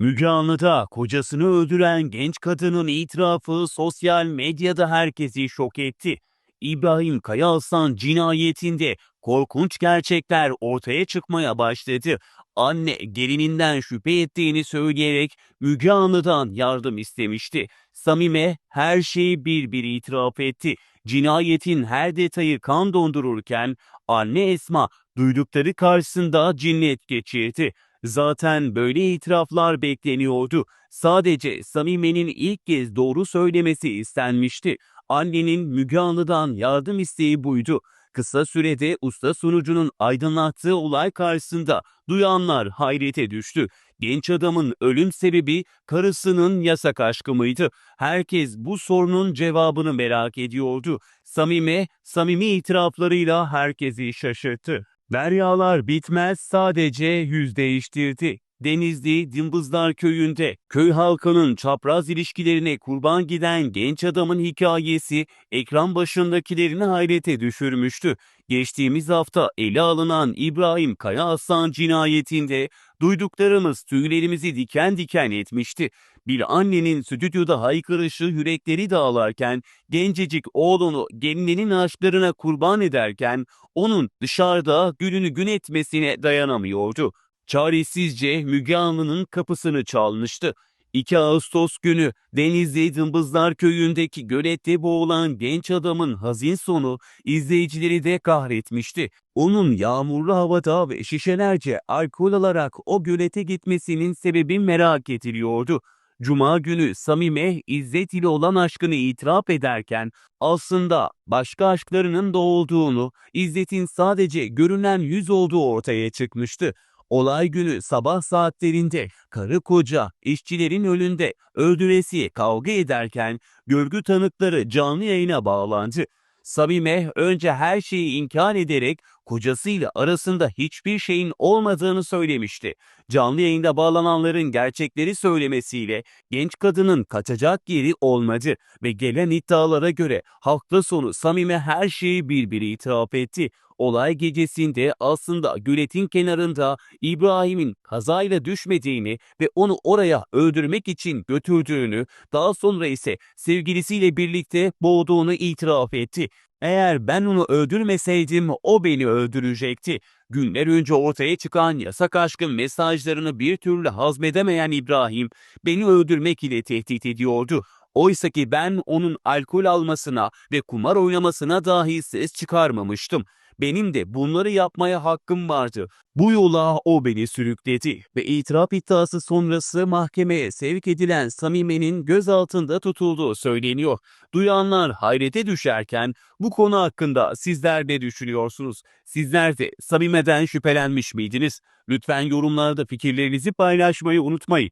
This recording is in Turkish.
Müge Anlı'da kocasını öldüren genç kadının itirafı sosyal medyada herkesi şok etti. İbrahim Kayaalsan cinayetinde korkunç gerçekler ortaya çıkmaya başladı. Anne gelininden şüphe ettiğini söyleyerek Müge Anlı'dan yardım istemişti. Samime her şeyi bir bir itiraf etti. Cinayetin her detayı kan dondururken anne Esma duydukları karşısında cinnet geçirdi. Zaten böyle itiraflar bekleniyordu. Sadece Samime'nin ilk kez doğru söylemesi istenmişti. Annenin Müge Anlı'dan yardım isteği buydu. Kısa sürede usta sunucunun aydınlattığı olay karşısında duyanlar hayrete düştü. Genç adamın ölüm sebebi karısının yasak aşkı mıydı? Herkes bu sorunun cevabını merak ediyordu. Samime, samimi itiraflarıyla herkesi şaşırttı. Deryalar bitmez sadece yüz değiştirdi. Denizli Dimbızlar köyünde köy halkının çapraz ilişkilerine kurban giden genç adamın hikayesi ekran başındakilerini hayrete düşürmüştü. Geçtiğimiz hafta ele alınan İbrahim Kaya Aslan cinayetinde duyduklarımız tüylerimizi diken diken etmişti. Bir annenin stüdyoda haykırışı yürekleri dağlarken gencecik oğlunu gelininin aşklarına kurban ederken onun dışarıda gününü gün etmesine dayanamıyordu. Çaresizce Müge Anlı'nın kapısını çalmıştı. 2 Ağustos günü Denizli Dımbızlar köyündeki gölette boğulan genç adamın hazin sonu izleyicileri de kahretmişti. Onun yağmurlu havada ve şişelerce alkol alarak o gölete gitmesinin sebebi merak ediliyordu. Cuma günü Samime İzzet ile olan aşkını itiraf ederken aslında başka aşklarının da olduğunu, İzzet'in sadece görünen yüz olduğu ortaya çıkmıştı. Olay günü sabah saatlerinde karı koca işçilerin önünde öldüresiye kavga ederken görgü tanıkları canlı yayına bağlandı. Samime önce her şeyi inkar ederek kocasıyla arasında hiçbir şeyin olmadığını söylemişti. Canlı yayında bağlananların gerçekleri söylemesiyle genç kadının kaçacak yeri olmadı ve gelen iddialara göre hafta sonu Samime her şeyi bir bir itiraf etti. Olay gecesinde aslında göletin kenarında İbrahim'in kazayla düşmediğini ve onu oraya öldürmek için götürdüğünü, daha sonra ise sevgilisiyle birlikte boğduğunu itiraf etti. Eğer ben onu öldürmeseydim o beni öldürecekti. Günler önce ortaya çıkan yasak aşkın mesajlarını bir türlü hazmedemeyen İbrahim beni öldürmek ile tehdit ediyordu. Oysa ki ben onun alkol almasına ve kumar oynamasına dahi ses çıkarmamıştım. Benim de bunları yapmaya hakkım vardı. Bu yola o beni sürükledi ve itiraf iddiası sonrası mahkemeye sevk edilen Samime'nin gözaltında tutulduğu söyleniyor. Duyanlar hayrete düşerken bu konu hakkında sizler ne düşünüyorsunuz? Sizler de Samime'den şüphelenmiş miydiniz? Lütfen yorumlarda fikirlerinizi paylaşmayı unutmayın.